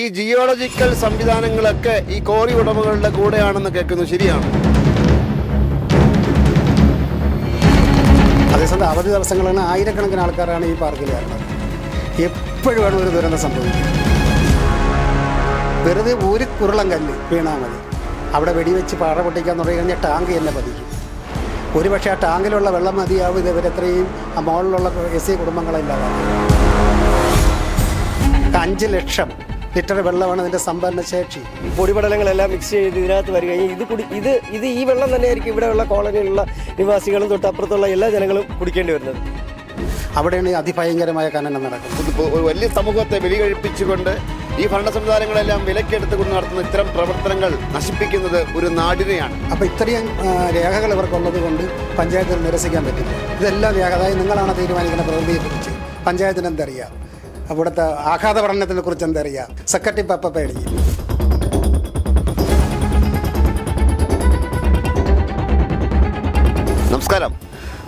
ഈ ജിയോളജിക്കൽ സംവിധാനങ്ങളൊക്കെ ഈ കോറി ഉടമകളുടെ കൂടെയാണെന്ന് കേൾക്കുന്നു. ശരിയാണ്. അതേസമയം അവധി ദിവസങ്ങളിൽ ആയിരക്കണക്കിന് ആൾക്കാരാണ് ഈ പാർക്കിൽ വരുന്നത് എപ്പോഴുമാണ് ഒരു ദുരന്തം സംഭവിക്കുന്നത്. വെറുതെ ഒരു കുരുളം കല്ല് വീണാൽ മതി. അവിടെ വെടിവെച്ച് പാറ പൊട്ടിക്കാൻ തുടങ്ങി കഴിഞ്ഞാൽ ടാങ്ക് തന്നെ പതിക്കും. ഒരു പക്ഷേ ആ ടാങ്കിലുള്ള വെള്ളം മതിയാവും. ഇവരെത്രയും ആ മുകളിലുള്ള എസ് സി കുടുംബങ്ങളെല്ലാം അഞ്ച് ലക്ഷം ലിറ്റർ വെള്ളമാണ് ഇതിന്റെ സംഭരണ ശേഷി. പൊടിപടലങ്ങളെല്ലാം മിക്സ് ചെയ്ത് ഇതിനകത്ത് വരികയും ഇത് കുടി ഇത് ഇത് ഈ വെള്ളം തന്നെയായിരിക്കും ഇവിടെയുള്ള കോളനിയിലുള്ള നിവാസികളും തൊട്ടപ്പുറത്തുള്ള എല്ലാ ജനങ്ങളും കുടിക്കേണ്ടി വരുന്നത്. അവിടെയാണ് ഈ അതിഭയങ്കരമായ ഖനനം നടക്കുന്നത്. ഒരു വലിയ സമൂഹത്തെ ബലികഴിപ്പിച്ചുകൊണ്ട് ഈ ഭരണ സംവിധാനങ്ങളെല്ലാം വിലക്കെടുത്തുകൊണ്ട് നടത്തുന്ന ഇത്തരം പ്രവർത്തനങ്ങൾ നശിപ്പിക്കുന്നത് ഒരു നാടിനെയാണ്. അപ്പോൾ ഇത്രയും രേഖകൾ ഇവർക്കുള്ളത് കൊണ്ട് പഞ്ചായത്തിൽ നിരസിക്കാൻ പറ്റില്ല. ഇതെല്ലാം രേഖ അതായത് നിങ്ങളാണ് തീരുമാനിക്കുന്ന പ്രകൃതിയെക്കുറിച്ച്. പഞ്ചായത്തിന് എന്തറിയാം അവിടുത്തെ ആഘാത പഠനത്തിനെ കുറിച്ച് എന്തറിയാം സെക്രട്ടറി പപ്പ പേടി നമസ്കാരം.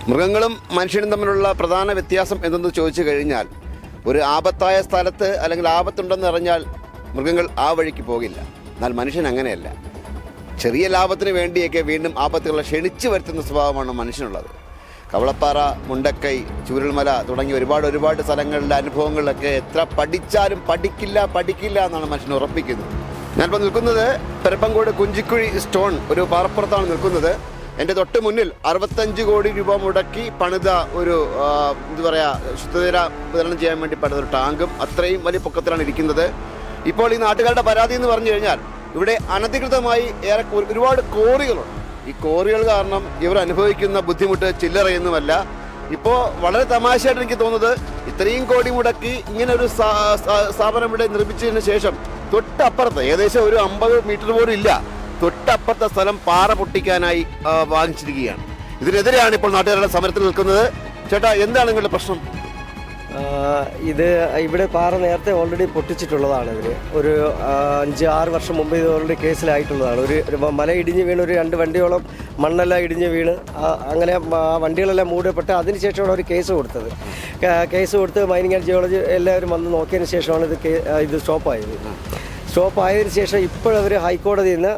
മൃഗങ്ങളും മനുഷ്യനും തമ്മിലുള്ള പ്രധാന വ്യത്യാസം എന്തെന്ന് ചോദിച്ചു കഴിഞ്ഞാൽ ഒരു ആപത്തായ സ്ഥലത്ത് അല്ലെങ്കിൽ ആപത്തുണ്ടെന്ന് അറിഞ്ഞാൽ മൃഗങ്ങൾ ആ വഴിക്ക് പോകില്ല. എന്നാൽ മനുഷ്യൻ അങ്ങനെയല്ല. ചെറിയ ലാഭത്തിന് വേണ്ടിയൊക്കെ വീണ്ടും ആപത്തുകളെ ക്ഷണിച്ചു വരുത്തുന്ന സ്വഭാവമാണ് മനുഷ്യനുള്ളത്. കവളപ്പാറ മുണ്ടക്കൈ ചൂരൽമല തുടങ്ങി ഒരുപാട് ഒരുപാട് സ്ഥലങ്ങളിലെ അനുഭവങ്ങളിലൊക്കെ എത്ര പഠിച്ചാലും പഠിക്കില്ല പഠിക്കില്ല എന്നാണ് മനുഷ്യൻ ഉറപ്പിക്കുന്നത്. ഞാനിപ്പോൾ നിൽക്കുന്നത് പെരപ്പങ്കോട് കുഞ്ചിക്കുഴി സ്റ്റോൺ ഒരു പാറപ്പുറത്താണ് നിൽക്കുന്നത്. എന്റെ തൊട്ട് മുന്നിൽ അറുപത്തഞ്ച് കോടി രൂപ മുടക്കി പണിത ഒരു എന്താ പറയുക ശുദ്ധജല വിതരണം ചെയ്യാൻ വേണ്ടി പണിത ഒരു ടാങ്കും അത്രയും വലിയ പൊക്കത്തിലാണ് ഇരിക്കുന്നത്. ഇപ്പോൾ ഈ നാട്ടുകാരുടെ പരാതി എന്ന് പറഞ്ഞു കഴിഞ്ഞാൽ ഇവിടെ അനധികൃതമായി ഏറെ ഒരുപാട് കോറികളുണ്ട്. ഈ കോറികൾ കാരണം ഇവർ അനുഭവിക്കുന്ന ബുദ്ധിമുട്ട് ചില്ലറയൊന്നുമല്ല. ഇപ്പോൾ വളരെ തമാശയായിട്ട് എനിക്ക് തോന്നുന്നത് ഇത്രയും കോടി മുടക്കി ഇങ്ങനെ ഒരു സ്ഥാ- സ്ഥാ- സ്ഥാപനം ഇവിടെ നിർമ്മിച്ചതിന് ശേഷം തൊട്ടപ്പുറത്ത് ഏകദേശം ഒരു അമ്പത് മീറ്റർ പോലും ഇല്ല. തൊട്ടപ്പുറത്തെ സ്ഥലം പാറ പൊട്ടിക്കാനായി വാങ്ങിച്ചിരിക്കുകയാണ്. ഇതിനെതിരെയാണ് ഇപ്പോൾ നാട്ടുകാരുടെ സമരത്തിൽ നിൽക്കുന്നത്. ചേട്ടാ എന്താണ് നിങ്ങളുടെ പ്രശ്നം? ഇത് ഇവിടെ പാറ നേരത്തെ ഓൾറെഡി പൊട്ടിച്ചിട്ടുള്ളതാണ് ഇതിന് ഒരു അഞ്ച് ആറ് വർഷം മുമ്പ് ഇത് ഓൾറെഡി കേസിലായിട്ടുള്ളതാണ്. ഒരു മല ഇടിഞ്ഞ് വീണ് ഒരു രണ്ട് വണ്ടിയോളം മണ്ണെല്ലാം ഇടിഞ്ഞ് വീണ് അങ്ങനെ വണ്ടികളെല്ലാം മൂടപ്പെട്ട് അതിനുശേഷമാണ് ഒരു കേസ് കൊടുത്തത്. കേസ് കൊടുത്ത് മൈനിങ് ആൻഡ് ജിയോളജി എല്ലാവരും വന്ന് നോക്കിയതിന് ശേഷമാണ് ഇത് ഇത് സ്റ്റോപ്പ് ഇത് സ്റ്റോപ്പായത്. സ്റ്റോപ്പ് ആയതിനു ശേഷം ഇപ്പോഴവർ ഹൈക്കോടതിയിൽ നിന്ന്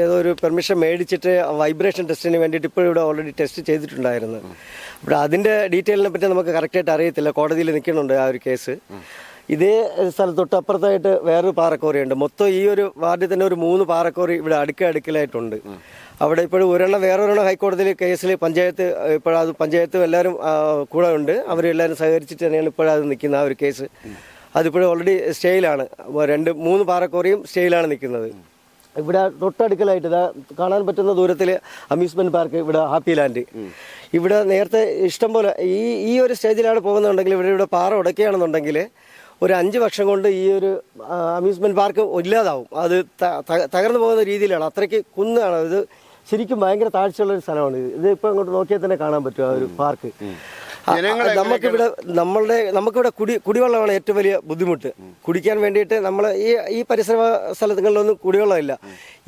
ഏതോ ഒരു പെർമിഷൻ മേടിച്ചിട്ട് വൈബ്രേഷൻ ടെസ്റ്റിന് വേണ്ടിയിട്ട് ഇപ്പോഴിവിടെ ഓൾറെഡി ടെസ്റ്റ് ചെയ്തിട്ടുണ്ടായിരുന്നു. അപ്പോൾ അതിന്റെ ഡീറ്റെയിലിനെ പറ്റി നമുക്ക് കറക്റ്റായിട്ട് അറിയത്തില്ല. കോടതിയിൽ നിൽക്കുന്നുണ്ട് ആ ഒരു കേസ്. ഇതേ സ്ഥലത്ത് തൊട്ടപ്പുറത്തായിട്ട് വേറൊരു പാറക്കോറി ഉണ്ട് മൊത്തം ഈ ഒരു വാർഡിൽ തന്നെ ഒരു മൂന്ന് പാറക്കോറി ഇവിടെ അടുക്ക അടുക്കലായിട്ടുണ്ട്. അവിടെ ഇപ്പോഴും ഒരെണ്ണം വേറൊരെണ്ണം ഹൈക്കോടതിയിൽ കേസിൽ പഞ്ചായത്ത് ഇപ്പോഴത് പഞ്ചായത്തും എല്ലാവരും കൂടെ ഉണ്ട്. അവരെല്ലാവരും സഹകരിച്ചിട്ട് തന്നെയാണ് ഇപ്പോഴത് നിൽക്കുന്ന ആ ഒരു കേസ്. അതിപ്പോഴും ഓൾറെഡി സ്റ്റേയിലാണ് രണ്ട് മൂന്ന് പാറക്കോറിയും സ്റ്റേയിലാണ് നിൽക്കുന്നത്. ഇവിടെ തൊട്ടടുക്കലായിട്ട് ഇതാ കാണാൻ പറ്റുന്ന ദൂരത്തിൽ അമ്യൂസ്മെന്റ് പാർക്ക് ഇവിടെ ഹാപ്പി ലാൻഡ്. ഇവിടെ നേരത്തെ ഇഷ്ടം പോലെ ഈ ഈ ഒരു സ്റ്റേജിലാണ് പോകുന്നുണ്ടെങ്കിൽ ഇവിടെ ഇവിടെ പാറ ഉടക്കുകയാണെന്നുണ്ടെങ്കിൽ ഒരു അഞ്ച് വർഷം കൊണ്ട് ഈ ഒരു അമ്യൂസ്മെന്റ് പാർക്ക് ഇല്ലാതാവും. അത് തകർന്നു പോകുന്ന രീതിയിലാണ്. അത്രയ്ക്ക് കുന്നാണ്. ഇത് ശരിക്കും ഭയങ്കര താഴ്ചയുള്ള ഒരു സ്ഥലമാണ്. ഇത് ഇതിപ്പോൾ അങ്ങോട്ട് നോക്കിയാൽ തന്നെ കാണാൻ പറ്റും ആ ഒരു പാർക്ക്. നമുക്കിവിടെ നമ്മളുടെ നമുക്കിവിടെ കുടി കുടിവെള്ളമാണ് ഏറ്റവും വലിയ ബുദ്ധിമുട്ട്. കുടിക്കാൻ വേണ്ടിയിട്ട് നമ്മൾ ഈ ഈ പരിസര സ്ഥലങ്ങളിലൊന്നും കുടിവെള്ളമില്ല.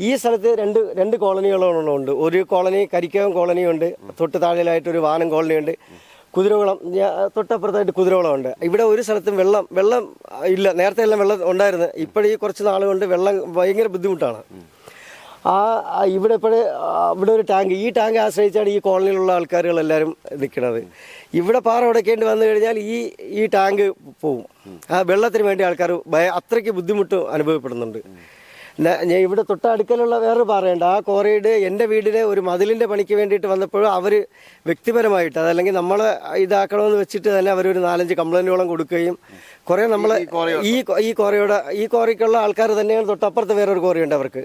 ഈ സ്ഥലത്ത് രണ്ട് രണ്ട് കോളനികളോളം ഉണ്ട്. ഒരു കോളനി കരിക്കകം കോളനിയുണ്ട്. തൊട്ട് താഴെയായിട്ട് ഒരു വാനം കോളനിയുണ്ട്. കുതിരകുളം തൊട്ടപ്പുറത്തായിട്ട് കുതിരകുളമുണ്ട്. ഇവിടെ ഒരു സ്ഥലത്തും വെള്ളം വെള്ളം ഇല്ല. നേരത്തെ എല്ലാം വെള്ളം ഉണ്ടായിരുന്നു. ഇപ്പോഴീ കുറച്ച് നാളുകൊണ്ട് വെള്ളം ഭയങ്കര ബുദ്ധിമുട്ടാണ്. ആ ഇവിടെ ഇപ്പോഴേ ഇവിടെ ഒരു ടാങ്ക് ഈ ടാങ്ക് ആശ്രയിച്ചാണ് ഈ കോളനിയിലുള്ള ആൾക്കാരുകളെല്ലാവരും നിൽക്കുന്നത്. ഇവിടെ പാറ ഉടക്കേണ്ടി വന്നു കഴിഞ്ഞാൽ ഈ ഈ ടാങ്ക് പോവും. ആ വെള്ളത്തിന് വേണ്ടി ആൾക്കാർ ഭയ അത്രയ്ക്ക് ബുദ്ധിമുട്ട് അനുഭവപ്പെടുന്നുണ്ട്. ഞാൻ ഇവിടെ തൊട്ടടുക്കലുള്ള വേറൊരു പാറയുണ്ട്. ആ കോറയുടെ എന്റെ വീടിനെ ഒരു മതിലിന്റെ പണിക്ക് വേണ്ടിയിട്ട് വന്നപ്പോഴും അവർ വ്യക്തിപരമായിട്ട് അതല്ലെങ്കിൽ നമ്മളെ ഇതാക്കണമെന്ന് വെച്ചിട്ട് തന്നെ അവർ ഒരു നാലഞ്ച് കംപ്ലൈന്റുകളും കൊടുക്കുകയും കുറേ നമ്മളെ ഈ ഈ കോറയുടെ ഈ കോറയ്ക്കുള്ള ആൾക്കാർ തന്നെയാണ് തൊട്ടപ്പുറത്ത് വേറൊരു കോറയുണ്ട് അവർക്ക്.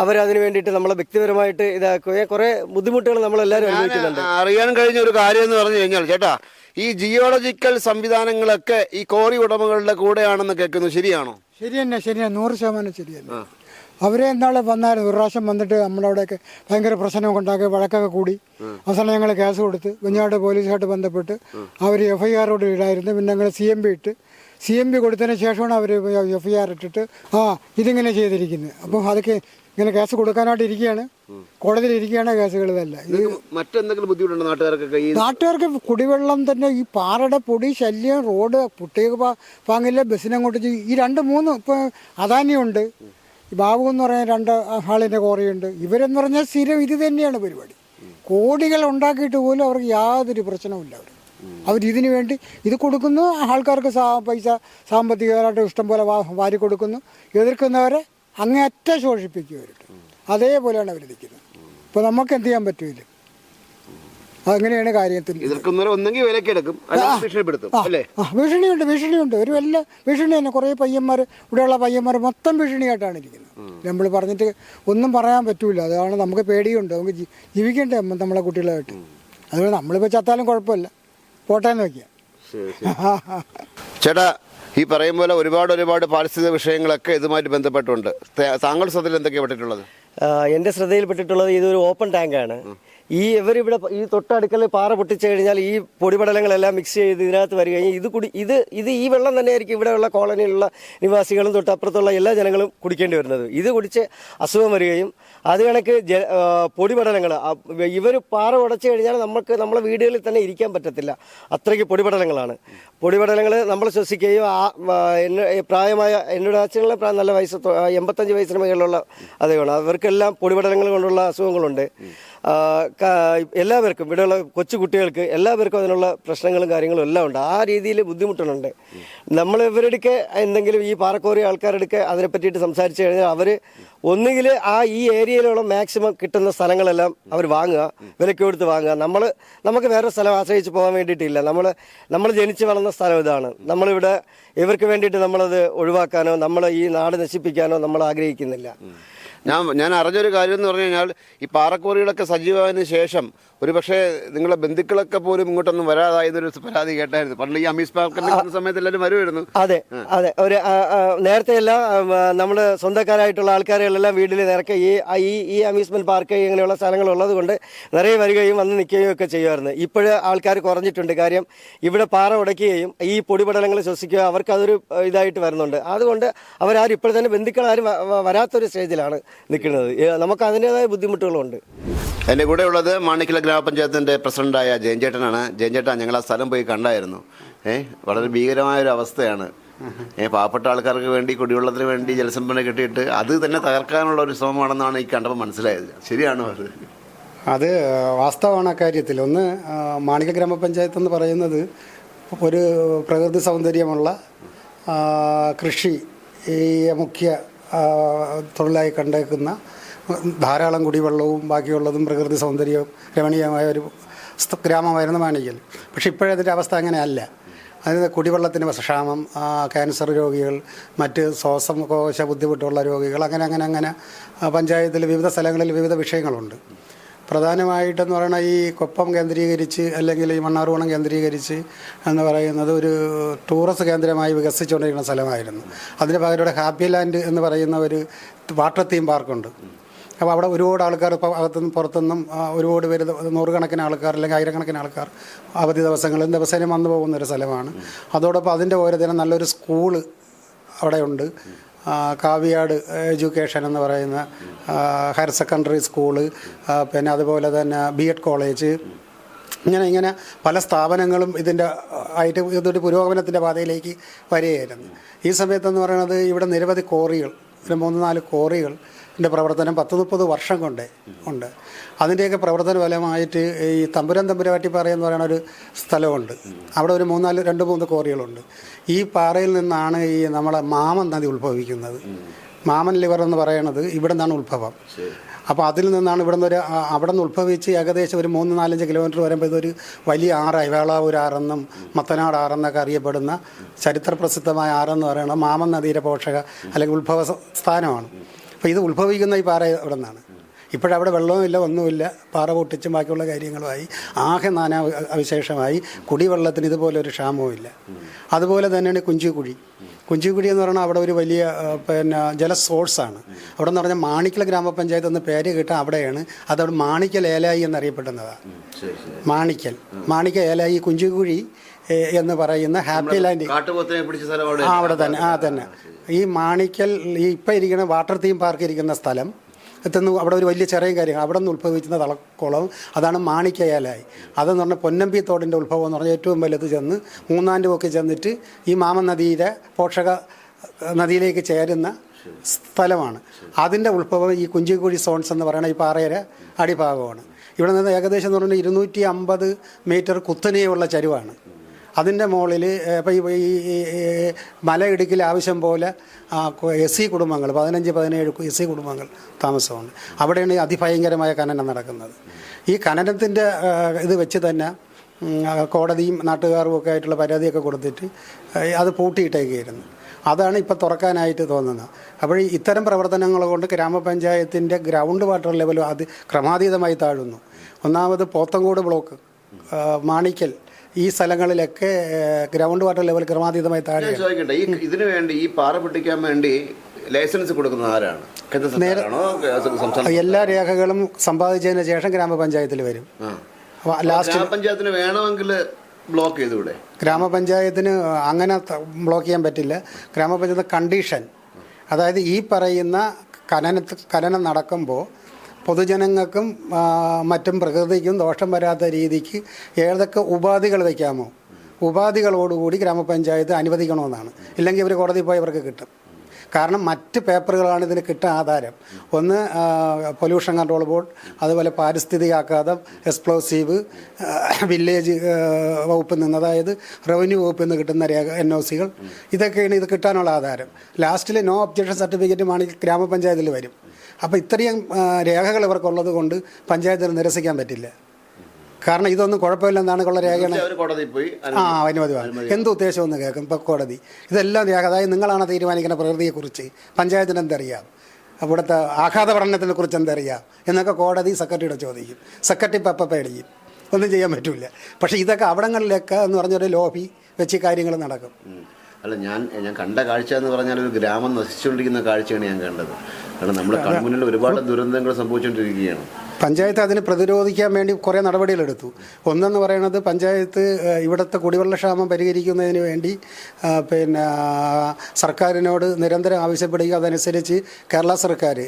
അവരതിന് വേണ്ടിയിട്ട് നമ്മളെ വ്യക്തിപരമായിട്ട് ഇതാക്കുകയും കുറേ ബുദ്ധിമുട്ടുകൾ നമ്മളെല്ലാവരും അനുഭവിക്കുന്നുണ്ട്. അറിയാൻ കഴിഞ്ഞ ഒരു കാര്യം എന്ന് പറഞ്ഞു കഴിഞ്ഞാൽ ചേട്ടാ ഈ ജിയോളജിക്കൽ സംവിധാനങ്ങളൊക്കെ ഈ കോറി ഉടമകളുടെ കൂടെയാണെന്ന് കേൾക്കുന്നു. ശരിയാണോ? ശരി തന്നെ ശരി തന്നെ നൂറ് ശതമാനം ശരി തന്നെ അവരെ എന്നാളെ വന്നായിരുന്നു. ഒരു പ്രാവശ്യം വന്നിട്ട് നമ്മളവിടെ ഒക്കെ ഭയങ്കര പ്രശ്നമൊക്കെ ഉണ്ടാക്കി വഴക്കൊക്കെ കൂടി. അവസാനം ഞങ്ങൾ കേസ് കൊടുത്ത് കുഞ്ഞാട് പോലീസുമായിട്ട് ബന്ധപ്പെട്ട് അവർ എഫ് ഐ ആറോട് ഇടായിരുന്നു. പിന്നെ ഞങ്ങൾ സി എം ബി ഇട്ട് സി എം ബി കൊടുത്തതിന് ശേഷമാണ് അവർ എഫ് ഐ ആർ ഇട്ടിട്ട് ആ ഇതിങ്ങനെ ചെയ്തിരിക്കുന്നത് അപ്പോൾ അതൊക്കെ ഇങ്ങനെ കേസ് കൊടുക്കാനായിട്ട് ഇരിക്കുകയാണ്. കോടതിയിൽ ഇരിക്കുകയാണ് കേസുകൾ ഇതല്ല. മറ്റെന്തെങ്കിലും ബുദ്ധിമുട്ടുണ്ടോ നാട്ടുകാർക്കൊക്കെ? നാട്ടുകാർക്ക് കുടിവെള്ളം തന്നെ ഈ പാറയുടെ പൊടി ശല്യം റോഡ് കുട്ടികൾ പാങ്ങില്ല ബസ്സിനങ്ങോട്ട് ഈ രണ്ട് മൂന്ന് ഇപ്പോൾ അദാനിയുണ്ട്. ബാബു എന്ന് പറയുന്ന രണ്ട് ആളിന്റെ കോറിയുണ്ട്. ഇവരെന്ന് പറഞ്ഞാൽ സ്ഥിരം ഇത് തന്നെയാണ് പരിപാടി. കോടികൾ ഉണ്ടാക്കിയിട്ട് പോലും അവർക്ക് യാതൊരു പ്രശ്നവുമില്ല അവർ അവർ ഇതിനു വേണ്ടി ഇത് കൊടുക്കുന്നു. ആൾക്കാർക്ക് പൈസ സാമ്പത്തികമായിട്ട് ഇഷ്ടം പോലെ വാരി കൊടുക്കുന്നു. എതിർക്കുന്നവരെ അങ്ങേയറ്റം ശോഷിപ്പിക്കും അതേപോലെയാണ് അവർ നിൽക്കുന്നത് ഇപ്പോൾ നമുക്ക് എന്ത് ചെയ്യാൻ പറ്റൂല. അങ്ങനെയാണ് കാര്യത്തിൽ? ഒന്നെങ്കിൽ വിലക്കെടുക്കും ഭീഷണിയുണ്ട് ഭീഷണിയുണ്ട്. ഒരു വല്ല ഭീഷണി തന്നെ. കുറേ പയ്യന്മാർ ഇവിടെയുള്ള പയ്യന്മാർ മൊത്തം ഭീഷണിയായിട്ടാണ് ഇരിക്കുന്നത്. നമ്മൾ പറഞ്ഞിട്ട് ഒന്നും പറയാൻ പറ്റൂല. അതാണ് നമുക്ക് പേടിയുണ്ട്. നമുക്ക് ജീവിക്കണ്ടേ നമ്മ- നമ്മളെ കുട്ടികളായിട്ട്? അതുകൊണ്ട് നമ്മളിപ്പോൾ ചത്താലും കുഴപ്പമില്ല. പോട്ടേന്ന് നോക്കിയാ ചേട്ടാ ഈ പറയും പോലെ ഒരുപാട് ഒരുപാട് പാരിസ്ഥിതിക വിഷയങ്ങളൊക്കെ ഇതുമായിട്ട് ബന്ധപ്പെട്ടുണ്ട്. താങ്കൾ ശ്രദ്ധയിൽ എന്തൊക്കെയാണ് പെട്ടിട്ടുള്ളത്? എന്റെ ശ്രദ്ധയിൽപ്പെട്ടിട്ടുള്ളത് ഇതൊരു ഓപ്പൺ ടാങ്കാണ്. ഈ ഇവരിവിടെ ഈ തൊട്ടടുക്കൽ പാറ പൊട്ടിച്ചു കഴിഞ്ഞാൽ ഈ പൊടിപടലങ്ങളെല്ലാം മിക്സ് ചെയ്ത് ഇതിനകത്ത് വരിക. ഇത് കുടി ഇത് ഇത് ഈ വെള്ളം തന്നെയായിരിക്കും ഇവിടെയുള്ള കോളനിയിലുള്ള നിവാസികളും തൊട്ടപ്പുറത്തുള്ള എല്ലാ ജനങ്ങളും കുടിക്കേണ്ടി വരുന്നത്. ഇത് കുടിച്ച് അസുഖം വരികയും അത് കണക്ക് ജ പൊടിപടലങ്ങൾ ഇവർ പാറ ഉടച്ചു കഴിഞ്ഞാൽ നമുക്ക് നമ്മളെ വീടുകളിൽ തന്നെ ഇരിക്കാൻ പറ്റത്തില്ല. അത്രയ്ക്ക് പൊടിപടലങ്ങളാണ്. പൊടിപടലങ്ങൾ നമ്മൾ ശ്വസിക്കുകയും ആ പ്രായമായ എന്നോട് അച്ഛനുള്ള പ്രായം നല്ല വയസ്സ് എൺപത്തഞ്ച് വയസ്സിന് മുകളിലുള്ള അതേമാണ് അവർക്കെല്ലാം പൊടിപടലങ്ങൾ കൊണ്ടുള്ള അസുഖങ്ങളുണ്ട്. എല്ലാവർക്കും ഇവിടെയുള്ള കൊച്ചു കുട്ടികൾക്ക് എല്ലാവർക്കും അതിനുള്ള പ്രശ്നങ്ങളും കാര്യങ്ങളും എല്ലാം ഉണ്ട്. ആ രീതിയിൽ ബുദ്ധിമുട്ടുണ്ട് നമ്മൾ ഇവരുടെയൊക്കെ എന്തെങ്കിലും ഈ പാറക്കോറി ആൾക്കാരുടെയൊക്കെ അതിനെ പറ്റിയിട്ട് സംസാരിച്ചു കഴിഞ്ഞാൽ അവർ ഒന്നുകിൽ ആ ഈ ഏരിയയിലുള്ള മാക്സിമം കിട്ടുന്ന സ്ഥലങ്ങളെല്ലാം അവർ വാങ്ങുക വിലയ്ക്ക് കൊടുത്ത് വാങ്ങുക. നമ്മൾ നമുക്ക് വേറെ സ്ഥലം ആശ്രയിച്ച് പോകാൻ വേണ്ടിയിട്ടില്ല. നമ്മൾ നമ്മൾ ജനിച്ച് വളർന്ന സ്ഥലം ഇതാണ്. നമ്മളിവിടെ ഇവർക്ക് വേണ്ടിയിട്ട് നമ്മളത് ഒഴിവാക്കാനോ നമ്മൾ ഈ നാട് നശിപ്പിക്കാനോ നമ്മൾ ആഗ്രഹിക്കുന്നില്ല. ഞാൻ ഞാൻ അറിഞ്ഞൊരു കാര്യം എന്ന് പറഞ്ഞു കഴിഞ്ഞാൽ ഈ പാറക്കോറികളൊക്കെ സജീവമായതിനു ശേഷം ഒരു പക്ഷേ നിങ്ങളെ ബന്ധുക്കളൊക്കെ പോലും ഇങ്ങോട്ടൊന്നും വരാതായതൊരു പരാതി കേട്ടായിരുന്നു. പണ്ട് ഈ അമീസ് പാർക്കിന്റെ സമയത്ത് എല്ലാവരും വരുമായിരുന്നു. അതെ അതെ. ഒരു നേരത്തെ എല്ലാം നമ്മൾ സ്വന്തക്കാരായിട്ടുള്ള ആൾക്കാരുകളെല്ലാം വീട്ടിൽ നിറക്കെ ഈ ഈ ഈ അമ്യൂസ്മെന്റ് പാർക്ക് ഇങ്ങനെയുള്ള സ്ഥലങ്ങൾ ഉള്ളത് കൊണ്ട് നിറയെ വരികയും വന്ന് നിൽക്കുകയും ഒക്കെ ചെയ്യുമായിരുന്നു. ഇപ്പോഴ് ആൾക്കാർ കുറഞ്ഞിട്ടുണ്ട്. കാര്യം ഇവിടെ പാറ ഉടയ്ക്കുകയും ഈ പൊടിപടലങ്ങൾ ശ്വസിക്കുക അവർക്കതൊരു ഇതായിട്ട് വരുന്നുണ്ട്. അതുകൊണ്ട് അവരാരും ഇപ്പോൾ തന്നെ ബന്ധുക്കളാരും വ- വ- വരാത്തൊരു സ്റ്റേജിലാണ്. നിൽക്കുന്നത്. നമുക്ക് അതിന്റെതായ ബുദ്ധിമുട്ടുകളുണ്ട്. എന്റെ കൂടെ ഉള്ളത് മാണിക്കല ഗ്രാമപഞ്ചായത്തിന്റെ പ്രസിഡന്റായ ജയൻചേട്ടനാണ്. ജയൻചേട്ടാ ഞങ്ങൾ ആ സ്ഥലം പോയി കണ്ടായിരുന്നു. ഏഹ് വളരെ ഭീകരമായ ഒരു അവസ്ഥയാണ് ഏ പാവപ്പെട്ട ആൾക്കാർക്ക് വേണ്ടി കുടിവെള്ളത്തിന് വേണ്ടി ജലസംഭരണം കിട്ടിയിട്ട് അത് തന്നെ തകർക്കാനുള്ള ഒരു ശ്രമമാണെന്നാണ് ഈ കണ്ടപ്പോൾ മനസ്സിലായത്. ശരിയാണോ അത്? അത് വാസ്തവമാണ് അക്കാര്യത്തിൽ ഒന്ന് മാണിക്ക മാണിക ഗ്രാമപഞ്ചായത്ത് എന്ന് പറയുന്നത് ഒരു പ്രകൃതി സൗന്ദര്യമുള്ള കൃഷി ഈ മുഖ്യ തൊഴിലായി കണ്ടേക്കുന്ന ധാരാളം കുടിവെള്ളവും ബാക്കിയുള്ളതും പ്രകൃതി സൗന്ദര്യവും രമണീയമായ ഒരു ഗ്രാമമായിരുന്നു മാണിക്കൽ. പക്ഷേ ഇപ്പോഴതിന്റെ അവസ്ഥ അങ്ങനെയല്ല. അതായത് കുടിവെള്ളത്തിന് ക്ഷാമം ക്യാൻസർ രോഗികൾ മറ്റ് ശ്വാസകോശ ബുദ്ധിമുട്ടുള്ള രോഗികൾ അങ്ങനെ അങ്ങനെ അങ്ങനെ പഞ്ചായത്തിൽ വിവിധ സ്ഥലങ്ങളിൽ വിവിധ വിഷയങ്ങളുണ്ട്. പ്രധാനമായിട്ടെന്ന് പറയുന്നത് ഈ കൊപ്പം കേന്ദ്രീകരിച്ച് അല്ലെങ്കിൽ ഈ മണ്ണാർവണം കേന്ദ്രീകരിച്ച് എന്ന് പറയുന്നത് ഒരു ടൂറിസ്റ്റ് കേന്ദ്രമായി വികസിച്ചുകൊണ്ടിരിക്കുന്ന സ്ഥലമായിരുന്നു. അതിന് പകരം ഇവിടെ ഹാപ്പി ലാൻഡ് എന്ന് പറയുന്ന ഒരു വാട്ടർ തീം പാർക്കുണ്ട്. അപ്പോൾ അവിടെ ഒരുപാട് ആൾക്കാർ ഇപ്പോൾ അകത്തുനിന്നും പുറത്തുനിന്നും ഒരുപാട് പേര് നൂറുകണക്കിന് ആൾക്കാർ അല്ലെങ്കിൽ ആയിരക്കണക്കിന് ആൾക്കാർ അവധി ദിവസങ്ങളിൽ ദിവസേന വന്നു പോകുന്ന ഒരു സ്ഥലമാണ്. അതോടൊപ്പം അതിന്റെ ഓരോ ദിനം നല്ലൊരു സ്കൂൾ അവിടെയുണ്ട് കാവിയാട് എഡ്യൂക്കേഷൻ എന്ന് പറയുന്ന ഹയർ സെക്കൻഡറി സ്കൂൾ പിന്നെ അതുപോലെ തന്നെ ബി എഡ് കോളേജ്. ഇങ്ങനെ ഇങ്ങനെ പല സ്ഥാപനങ്ങളും ഇതിന്റെ ആയിട്ട് ഇതൊരു പുരോഗമനത്തിന്റെ പാതയിലേക്ക് വരികയായിരുന്നു. ഈ സമയത്തെന്ന് പറയുന്നത് ഇവിടെ നിരവധി കോറികൾ ഒരു മൂന്ന് നാല് കോറികൾ എന്റെ പ്രവർത്തനം പത്ത് മുപ്പത് വർഷം കൊണ്ടേ ഉണ്ട്. അതിന്റെയൊക്കെ പ്രവർത്തന ഫലമായിട്ട് ഈ തമ്പുരാൻ തമ്പുരാട്ടിപ്പാറ എന്ന് പറയുന്ന ഒരു സ്ഥലമുണ്ട്. അവിടെ ഒരു മൂന്നാൽ രണ്ട് മൂന്ന് കോറികളുണ്ട്. ഈ പാറയിൽ നിന്നാണ് ഈ നമ്മളെ മാമൻ നദി ഉത്ഭവിക്കുന്നത്. മാമൻ ലിവർ എന്ന് പറയുന്നത് ഇവിടെ നിന്നാണ് ഉത്ഭവം അപ്പോൾ അതിൽ നിന്നാണ് ഇവിടെ നിന്ന് ഒരു അവിടെ നിന്ന് ഉത്ഭവിച്ച് ഏകദേശം ഒരു മൂന്ന് നാലഞ്ച് കിലോമീറ്റർ വരുമ്പോൾ ഇതൊരു വലിയ ആറായി. വേളാവൂർ ആറെന്നും മത്തനാട് ആറെന്നൊക്കെ അറിയപ്പെടുന്ന ചരിത്ര പ്രസിദ്ധമായ ആറെന്ന് പറയുന്നത് മാമൻ നദിയുടെ പോഷക അല്ലെങ്കിൽ ഉത്ഭവ സ്ഥാനമാണ്. അപ്പോൾ ഇത് ഉത്ഭവിക്കുന്ന ഈ പാറ ഇവിടെ നിന്നാണ് ഇപ്പോഴവിടെ വെള്ളവുമില്ല ഒന്നുമില്ല. പാറ പൊട്ടിച്ചും ബാക്കിയുള്ള കാര്യങ്ങളുമായി. ആകെ നാനാ അവിശേഷമായി. കുടിവെള്ളത്തിന് ഇതുപോലെ ഒരു ക്ഷാമവും ഇല്ല അതുപോലെ തന്നെയാണ് കുഞ്ചിക്കുഴി കുഞ്ചിക്കുഴി എന്ന് പറഞ്ഞാൽ അവിടെ ഒരു വലിയ പിന്നെ ജല സോഴ്സാണ്. അവിടെ എന്ന് പറഞ്ഞാൽ മാണിക്കൽ ഗ്രാമപഞ്ചായത്ത് എന്ന് പേര് കിട്ടാൻ അവിടെയാണ്. അതവിടെ മാണിക്കൽ ഏലായി എന്നറിയപ്പെടുന്നതാണ് മാണിക്കൽ. മാണിക്കൽ ഏലായി കുഞ്ചിക്കുഴി എന്ന് പറയുന്ന ഹാപ്പി ലാൻഡ്. അവിടെ തന്നെ. ആ തന്നെ. ഈ മാണിക്കൽ ഈ ഇപ്പം ഇരിക്കുന്ന വാട്ടർ തീം പാർക്ക് ഇരിക്കുന്ന സ്ഥലം. എത്തുന്നു. അവിടെ ഒരു വലിയ ചെറിയ കാര്യങ്ങൾ. അവിടെ നിന്ന് ഉത്ഭവിക്കുന്ന തളക്കുളവും അതാണ് മാണിക്കയാലായി അതെന്ന് പറഞ്ഞാൽ പൊന്നമ്പി തോടിന്റെ ഉത്ഭവം എന്ന് പറഞ്ഞാൽ ഏറ്റവും വലുത് ചെന്ന് മൂന്നാണ്ടുമൊക്കെ ചെന്നിട്ട് ഈ മാമൻ നദിയിലെ പോഷക നദിയിലേക്ക് ചേരുന്ന സ്ഥലമാണ്. അതിന്റെ ഉത്ഭവം ഈ കുഞ്ചിക്കുഴി സോൺസ് എന്ന് പറയുന്ന ഈ പാറയുടെ അടിഭാഗമാണ്. ഇവിടെ നിന്ന് ഏകദേശം എന്ന് പറഞ്ഞാൽ ഇരുന്നൂറ്റി അമ്പത് മീറ്റർ കുത്തനെയുള്ള ചരിവാണ്. അതിന്റെ മുകളിൽ ഇപ്പോൾ ഈ മലയിടുക്കിൽ ആവശ്യം പോലെ എസ് സി കുടുംബങ്ങൾ പതിനഞ്ച് പതിനേഴ് എസ് സി കുടുംബങ്ങൾ താമസമുണ്ട്. അവിടെയാണ് ഈ അതിഭയങ്കരമായ ഖനനം നടക്കുന്നത്. ഈ ഖനനത്തിന്റെ ഇത് വെച്ച് തന്നെ കോടതിയും നാട്ടുകാരും ഒക്കെ ആയിട്ടുള്ള പരാതിയൊക്കെ കൊടുത്തിട്ട് അത് പൂട്ടിയിട്ടേക്കായിരുന്നു അതാണ് ഇപ്പോൾ തുറക്കാനായിട്ട് തോന്നുന്നത്. അപ്പോൾ ഇത്തരം പ്രവർത്തനങ്ങൾ കൊണ്ട് ഗ്രാമപഞ്ചായത്തിന്റെ ഗ്രൗണ്ട് വാട്ടർ ലെവൽ അത് ക്രമാതീതമായി താഴുന്നു. ഒന്നാമത് പോത്തങ്കോട് ബ്ലോക്ക് മാണിക്കൽ ഈ സ്ഥലങ്ങളിലൊക്കെ ഗ്രൗണ്ട് വാട്ടർ ലെവൽ ക്രമാതീതമായി താഴെ താഴെയാണ്. ചോദിക്കട്ടെ ഈ ഇതിനു വേണ്ടി ഈ പാറ പൊട്ടിക്കാൻ വേണ്ടി ലൈസൻസ് കൊടുക്കുന്ന ആരാണ്? എല്ലാ രേഖകളും സമ്പാദിച്ചതിന് ശേഷം ഗ്രാമപഞ്ചായത്തിൽ വരും. ലാസ്റ്റ് ഗ്രാമപഞ്ചായത്തിന് വേണമെങ്കിൽ ബ്ലോക്ക് ചെയ്തൂടെ ഗ്രാമപഞ്ചായത്തിന് അങ്ങനെ ബ്ലോക്ക് ചെയ്യാൻ പറ്റില്ല. ഗ്രാമപഞ്ചായത്ത് കണ്ടീഷൻ അതായത് ഈ പറയുന്ന ഖനന ഖനനം നടക്കുമ്പോൾ പൊതുജനങ്ങൾക്കും മറ്റും പ്രകൃതിക്കും ദോഷം വരാത്ത രീതിക്ക് ഏതൊക്കെ ഉപാധികൾ വയ്ക്കാമോ ഉപാധികളോടുകൂടി ഗ്രാമപഞ്ചായത്ത് അനുവദിക്കണമെന്നാണ്. ഇല്ലെങ്കിൽ ഇവർ കോടതി പോയി അവർക്ക് കിട്ടും. കാരണം മറ്റ് പേപ്പറുകളാണ് ഇതിന് കിട്ടാൻ ആധാരം. ഒന്ന് പൊല്യൂഷൻ കൺട്രോൾ ബോർഡ് അതുപോലെ പാരിസ്ഥിതിക ആഘാതം എക്സ്പ്ലോസീവ് വില്ലേജ് വകുപ്പിൽ നിന്ന് അതായത് റവന്യൂ വകുപ്പിൽ നിന്ന് കിട്ടുന്ന രേഖ എൻ ഒ സികൾ. ഇതൊക്കെയാണ് ഇത് കിട്ടാനുള്ള ആധാരം. ലാസ്റ്റിൽ നോ ഒബ്ജക്ഷൻ സർട്ടിഫിക്കറ്റുമാണ് ഈ ഗ്രാമപഞ്ചായത്തിൽ വരും. അപ്പോൾ ഇത്രയും രേഖകൾ ഇവർക്കുള്ളത് കൊണ്ട് പഞ്ചായത്തിന് നിരസിക്കാൻ പറ്റില്ല. കാരണം ഇതൊന്നും കുഴപ്പമില്ലെന്നാണ് ഉള്ള രേഖയാണ് ആ അനുമതി എന്ത് ഉദ്ദേശമെന്ന് കേൾക്കും? ഇപ്പോൾ കോടതി. ഇതെല്ലാം രേഖ അതായത് നിങ്ങളാണ് തീരുമാനിക്കുന്ന പ്രകൃതിയെക്കുറിച്ച്. പഞ്ചായത്തിന് എന്തറിയാം? ഇവിടുത്തെ ആഘാത പഠനത്തിനെ കുറിച്ച് എന്തറിയാം? എന്നൊക്കെ കോടതി സെക്രട്ടറിയുടെ ചോദിക്കും. സെക്രട്ടറി പപ്പ പേടിക്കും ഒന്നും ചെയ്യാൻ പറ്റില്ല പക്ഷേ ഇതൊക്കെ അവിടങ്ങളിലൊക്കെ എന്ന് പറഞ്ഞൊരു ലോബി വെച്ച് കാര്യങ്ങൾ നടക്കും. അല്ല ഞാൻ ഞാൻ കണ്ട കാഴ്ച എന്ന് പറഞ്ഞാൽ ഒരു ഗ്രാമം നശിച്ചുകൊണ്ടിരിക്കുന്ന കാഴ്ചയാണ് ഞാൻ കണ്ടത്. കാരണം നമ്മുടെ കൺമുന്നിൽ ഒരുപാട് ദുരന്തങ്ങൾ സംഭവിച്ചുകൊണ്ടിരിക്കുകയാണ്. പഞ്ചായത്ത് അതിനെ പ്രതിരോധിക്കാൻ വേണ്ടി കുറേ നടപടികളെടുത്തു. ഒന്നെന്ന് പറയുന്നത് പഞ്ചായത്ത് ഇവിടുത്തെ കുടിവെള്ളക്ഷാമം പരിഹരിക്കുന്നതിന് വേണ്ടി പിന്നെ സർക്കാരിനോട് നിരന്തരം ആവശ്യപ്പെടുകയും അതനുസരിച്ച് കേരള സർക്കാർ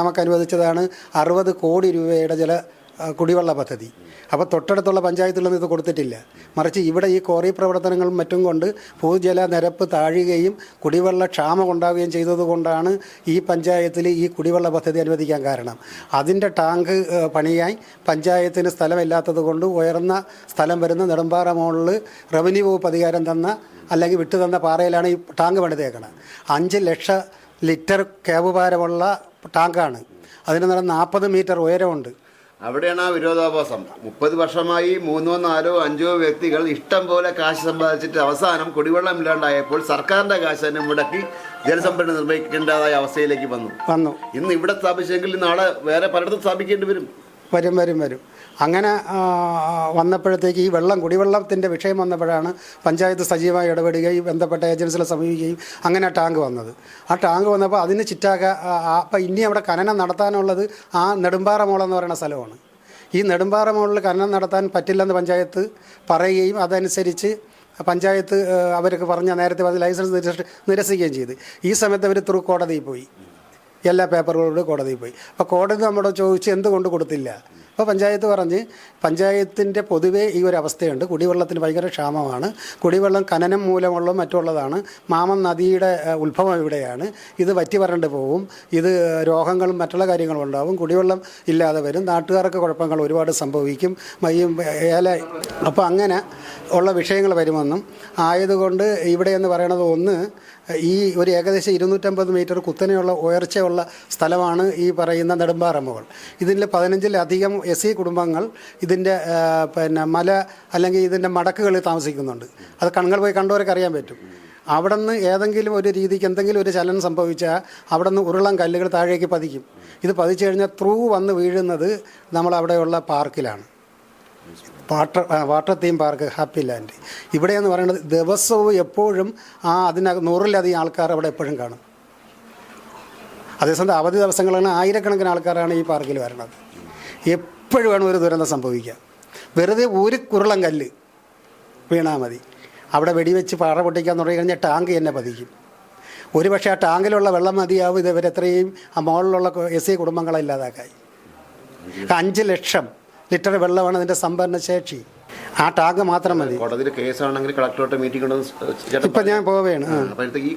നമുക്ക് അനുവദിച്ചതാണ് അറുപത് കോടി രൂപയുടെ ജല കുടിവെള്ള പദ്ധതി. അപ്പോൾ തൊട്ടടുത്തുള്ള പഞ്ചായത്തിലൊന്നും ഇത് കൊടുത്തിട്ടില്ല. മറിച്ച് ഇവിടെ ഈ കോറി പ്രവർത്തനങ്ങളും മറ്റും കൊണ്ട് ഭൂജല നിരപ്പ് താഴുകയും കുടിവെള്ള ക്ഷാമം ഉണ്ടാവുകയും ചെയ്തതുകൊണ്ടാണ് ഈ പഞ്ചായത്തിൽ ഈ കുടിവെള്ള പദ്ധതി അനുവദിക്കാൻ കാരണം. അതിന്റെ ടാങ്ക് പണിയായി. പഞ്ചായത്തിന് സ്ഥലമില്ലാത്തത് കൊണ്ട് ഉയർന്ന സ്ഥലം വരുന്ന നെടുമ്പാറ മോളിൽ റവന്യൂ വകുപ്പ് അധികാരം തന്ന അല്ലെങ്കിൽ വിട്ടു തന്ന പാറയിലാണ് ഈ ടാങ്ക് പണിതേക്കുന്നത് അഞ്ച് ലക്ഷം ലിറ്റർ കേബ് ഭാരമുള്ള ടാങ്കാണ്. അതിന് നല്ല നാൽപ്പത് മീറ്റർ ഉയരമുണ്ട്. അവിടെയാണ് ആ വിരോധാഭാസം. മുപ്പത് വർഷമായി മൂന്നോ നാലോ അഞ്ചോ വ്യക്തികൾ ഇഷ്ടം പോലെ കാശ് സമ്പാദിച്ചിട്ട് അവസാനം കുടിവെള്ളം ഇല്ലാണ്ടായപ്പോൾ സർക്കാരിന്റെ കാശ് തന്നെ മുടക്കി ജലസംഭരണി നിർമ്മിക്കേണ്ടതായ അവസ്ഥയിലേക്ക് വന്നു. വന്നു. ഇന്ന് ഇവിടെ സ്ഥാപിച്ചെങ്കിൽ നാളെ വേറെ പലയിടത്തും സ്ഥാപിക്കേണ്ടി വരും. വരും വരും വരും. അങ്ങനെ വന്നപ്പോഴത്തേക്ക് ഈ വെള്ളം കുടിവെള്ളത്തിന്റെ വിഷയം വന്നപ്പോഴാണ് പഞ്ചായത്ത് സജീവമായി ഇടപെടുകയും ബന്ധപ്പെട്ട ഏജൻസികളെ സമീപിക്കുകയും അങ്ങനെ ടാങ്ക് വന്നത്. ആ ടാങ്ക് വന്നപ്പോൾ അതിന് ചിറ്റാക അപ്പം ഇനി അവിടെ ഖനനം നടത്താനുള്ളത് ആ നെടുമ്പാറ മോളെന്ന് പറയുന്ന സ്ഥലമാണ്. ഈ നെടുമ്പാറ മോളിൽ ഖനനം നടത്താൻ പറ്റില്ലെന്ന് പഞ്ചായത്ത് പറയുകയും അതനുസരിച്ച് പഞ്ചായത്ത് അവർക്ക് പറഞ്ഞ നേരത്തെ പറഞ്ഞ ലൈസൻസ് നിരസി- നിരസിക്കുകയും ചെയ്ത്. ഈ സമയത്ത് അവർ ത്രൂ പോയി. എല്ലാ പേപ്പറുകളോട് കോടതിയിൽ പോയി. അപ്പോൾ കോടതി നമ്മുടെ ചോദിച്ച് എന്തുകൊണ്ട് കൊടുത്തില്ല? അപ്പോൾ പഞ്ചായത്ത് പറഞ്ഞ് പഞ്ചായത്തിന്റെ പൊതുവേ ഈ ഒരു അവസ്ഥയുണ്ട്. കുടിവെള്ളത്തിന് ഭയങ്കര ക്ഷാമമാണ്. കുടിവെള്ളം ഖനനം മൂലമുള്ള മറ്റുള്ളതാണ്. മാമൻ നദിയുടെ ഉത്ഭവം ഇവിടെയാണ്. ഇത് വറ്റി വരണ്ട് പോവും. ഇത് രോഗങ്ങളും മറ്റുള്ള കാര്യങ്ങളും ഉണ്ടാവും. കുടിവെള്ളം ഇല്ലാതെ വരും. നാട്ടുകാർക്ക് കുഴപ്പങ്ങൾ ഒരുപാട് സംഭവിക്കും. മയ്യും ഏല. അപ്പോൾ അങ്ങനെ ഉള്ള വിഷയങ്ങൾ വരുമെന്നും ആയതുകൊണ്ട് ഇവിടെ എന്ന് പറയണത് ഒന്ന് ഈ ഒരു ഏകദേശം ഇരുന്നൂറ്റമ്പത് മീറ്റർ കുത്തനെയുള്ള ഉയർച്ചയുള്ള സ്ഥലമാണ് ഈ പറയുന്ന നെടുമ്പാറമ്മകൾ. ഇതിൽ പതിനഞ്ചിലധികം എസ് സി കുടുംബങ്ങൾ ഇതിന്റെ പിന്നെ മല അല്ലെങ്കിൽ ഇതിന്റെ മടക്കുകളിൽ താമസിക്കുന്നുണ്ട്. അത് കണ്ണുകൾ പോയി കണ്ടവർക്ക് അറിയാൻ പറ്റും. അവിടെ നിന്ന് ഏതെങ്കിലും ഒരു രീതിക്ക് എന്തെങ്കിലും ഒരു ചലനം സംഭവിച്ചാൽ അവിടെ നിന്ന് ഉരുളം കല്ലുകൾ താഴേക്ക് പതിക്കും. ഇത് പതിച്ചു കഴിഞ്ഞാൽ ത്രൂ വന്ന് വീഴുന്നത് നമ്മളവിടെയുള്ള പാർക്കിലാണ്. Water water theme park happy land. ഇവിടെയെന്ന് പറയുന്നത് ദിവസവും എപ്പോഴും ആ അതിനകത്ത് നൂറിലധികം ആൾക്കാർ അവിടെ എപ്പോഴും കാണും. അതേസമയം അവധി ദിവസങ്ങളാണ് ആയിരക്കണക്കിന് ആൾക്കാരാണ് ഈ പാർക്കിൽ വരുന്നത്. എപ്പോഴും വേണം ഒരു ദുരന്തം സംഭവിക്കുക. വെറുതെ ഒരു കുരുളം കല്ല് വീണാൽ മതി. അവിടെ വെടിവെച്ച് പാറ പൊട്ടിക്കാൻ തുടങ്ങി കഴിഞ്ഞാൽ ടാങ്ക് തന്നെ പതിക്കും. ഒരു പക്ഷേ ആ ടാങ്കിലുള്ള വെള്ളം മതിയാവും ഇത് ഇവരെത്രയും ആ മുകളിലുള്ള എസ് സി കുടുംബങ്ങളെ ഇല്ലാതാക്കായി. അഞ്ച് ലക്ഷം ലിറ്റർ വെള്ളമാണ് അതിന്റെ സംഭരണ ശേഷി ആ ടാഗ് മാത്രം മതി. കോടതിയിൽ കേസാണെങ്കിൽ കളക്ടറോട്ട് മീറ്റിംഗ് ഇപ്പം ഞാൻ പോവുകയാണ്. ഈ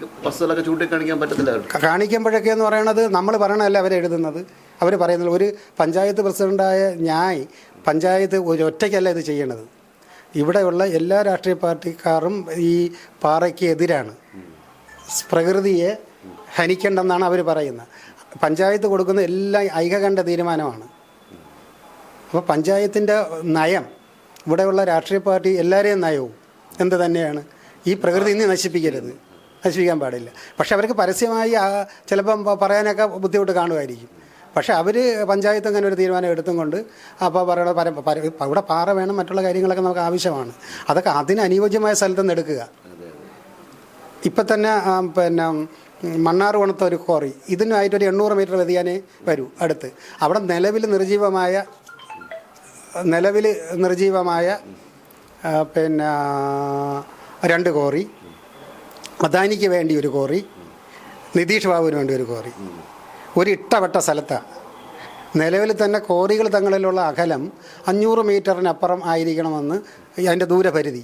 ചൂണ്ടിക്കാണിക്കാൻ പറ്റത്തില്ല കാണിക്കുമ്പോഴൊക്കെ എന്ന് പറയണത് നമ്മൾ പറയണതല്ല അവരെഴുതുന്നത് അവർ പറയുന്നത് ഒരു പഞ്ചായത്ത് പ്രസിഡന്റായ ഞാൻ പഞ്ചായത്ത് ഒരു ഒറ്റയ്ക്കല്ല ഇത് ചെയ്യണത്. ഇവിടെയുള്ള എല്ലാ രാഷ്ട്രീയ പാർട്ടിക്കാരും ഈ പാറയ്ക്ക് എതിരാണ്. പ്രകൃതിയെ ഹനിക്കണ്ടെന്നാണ് അവർ പറയുന്നത്. പഞ്ചായത്ത് കൊടുക്കുന്ന എല്ലാം ഐകകണ്ഠ തീരുമാനമാണ്. അപ്പോൾ പഞ്ചായത്തിന്റെ നയം ഇവിടെയുള്ള രാഷ്ട്രീയ പാർട്ടി എല്ലാവരെയും നയവും എന്ത് തന്നെയാണ്? ഈ പ്രകൃതി ഇനി നശിപ്പിക്കരുത്. നശിപ്പിക്കാൻ പാടില്ല. പക്ഷെ അവർക്ക് പരസ്യമായി ചിലപ്പം പറയാനൊക്കെ ബുദ്ധിമുട്ട് കാണുമായിരിക്കും. പക്ഷെ അവർ പഞ്ചായത്ത് അങ്ങനെ ഒരു തീരുമാനം എടുത്തും കൊണ്ട് അപ്പോൾ പറയണ പര ഇവിടെ പാറ വേണം മറ്റുള്ള കാര്യങ്ങളൊക്കെ നമുക്ക് ആവശ്യമാണ്. അതൊക്കെ അതിന് അനുയോജ്യമായ സ്ഥലത്ത് നിന്ന് എടുക്കുക. ഇപ്പം തന്നെ പിന്നെ മണ്ണാറ് കൊണത്ത ഒരു ക്വാറി ഇതിനായിട്ടൊരു എണ്ണൂറ് മീറ്റർ വ്യതിയാനേ വരൂ അടുത്ത്. അവിടെ നിലവിൽ നിർജീവമായ നിലവിൽ നിർജീവമായ പിന്നെ രണ്ട് കോറി അദാനിക്ക് വേണ്ടി ഒരു കോറി നിതീഷ് ബാബുവിന് വേണ്ടി ഒരു കോറി. ഒരു ഇട്ടവട്ട സ്ഥലത്താണ് നിലവിൽ തന്നെ കോറികൾ തങ്ങളിലുള്ള അകലം അഞ്ഞൂറ് മീറ്ററിനപ്പുറം ആയിരിക്കണമെന്ന് അതിന്റെ ദൂരപരിധി.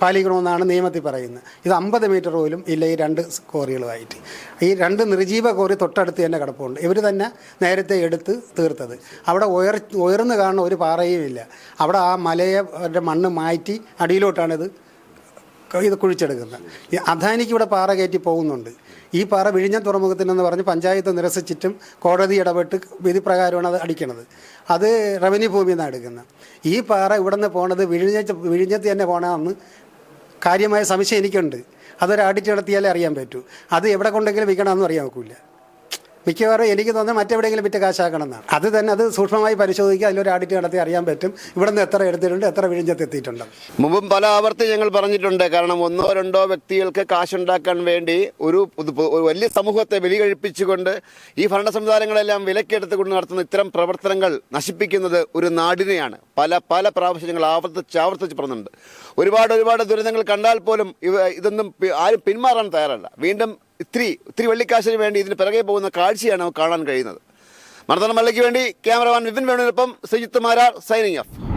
പാലിക്കണമെന്നാണ് നിയമത്തിൽ പറയുന്നത്. ഇത് അമ്പത് മീറ്റർ പോലും ഇല്ല ഈ രണ്ട് കോറികളുമായിട്ട്. ഈ രണ്ട് നിർജീവ കോറി തൊട്ടടുത്ത് തന്നെ കിടപ്പുണ്ട്. ഇവർ തന്നെ നേരത്തെ എടുത്ത് തീർത്തത്. അവിടെ ഉയർ ഉയർന്നു കാണുന്ന ഒരു പാറയും ഇല്ല. അവിടെ ആ മലയെ മണ്ണ് മാറ്റി അടിയിലോട്ടാണിത് ഇത് കുഴിച്ചെടുക്കുന്നത്. ഈ അദാനിക്ക് ഇവിടെ പാറ കയറ്റി പോകുന്നുണ്ട്. ഈ പാറ വിഴിഞ്ഞ തുറമുഖത്തിനെന്ന് പറഞ്ഞ് പഞ്ചായത്ത് നിരസിച്ചിട്ടും കോടതി ഇടപെട്ട് വിധി പ്രകാരമാണ് അത് അടിക്കണത്. അത് റവന്യൂ ഭൂമിയിൽ നിന്നാണ് എടുക്കുന്നത്. ഈ പാറ ഇവിടെ നിന്ന് പോണത് വിഴിഞ്ഞ വിഴിഞ്ഞത്ത് തന്നെ പോകണമെന്ന് കാര്യമായ സംശയം എനിക്കുണ്ട്. അതൊരു ആഡിറ്റ് നടത്തിയാലേ അറിയാൻ പറ്റൂ. അത് എവിടെ കൊണ്ടെങ്കിലും വിൽക്കണമെന്നും അറിയാൻ നോക്കില്ല മിക്കവാറും എനിക്ക് തോന്നുന്നത് മറ്റെവിടെയെങ്കിലും വിറ്റ് കാശാക്കണം എന്നാണ് അത് തന്നെ അത് സൂക്ഷ്മമായി പരിശോധിക്കുക അതിലൊരു ആഡിറ്റ് നടത്തി അറിയാൻ പറ്റും. ഇവിടെ നിന്ന് എത്ര എടുത്തിട്ടുണ്ട് എത്ര വിഴിഞ്ഞത്ത് എത്തിയിട്ടുണ്ട് മുമ്പും പല ആവർത്തി ഞങ്ങൾ പറഞ്ഞിട്ടുണ്ട് കാരണം ഒന്നോ രണ്ടോ വ്യക്തികൾക്ക് കാശുണ്ടാക്കാൻ വേണ്ടി ഒരു വലിയ സമൂഹത്തെ ബലികഴിപ്പിച്ചുകൊണ്ട് ഈ ഭരണ സംവിധാനങ്ങളെല്ലാം വിലക്കെടുത്തുകൊണ്ട് നടത്തുന്ന ഇത്തരം പ്രവർത്തനങ്ങൾ നശിപ്പിക്കുന്നത് ഒരു നാടിനെയാണ്. പല പല പ്രാവശ്യം ഞങ്ങൾ ആവർത്തിച്ച് ആവർത്തിച്ച് പറഞ്ഞിട്ടുണ്ട്. ഒരുപാട് ഒരുപാട് ദുരിതങ്ങൾ കണ്ടാൽ പോലും ഇതൊന്നും ആരും പിന്മാറാൻ തയ്യാറല്ല. വീണ്ടും ഇത്തിരി ഇത്തിരി വെള്ളിക്കാശിന് വേണ്ടി ഇതിന് പിറകെ പോകുന്ന കാഴ്ചയാണ് കാണാൻ കഴിയുന്നത്. മർദ്ദന മല്ലയ്ക്ക് വേണ്ടി ക്യാമറമാൻ വിപിൻ വേണുവിനൊപ്പം ശ്രീജിത്ത് മാരാർ സൈനിങ് ഓഫ്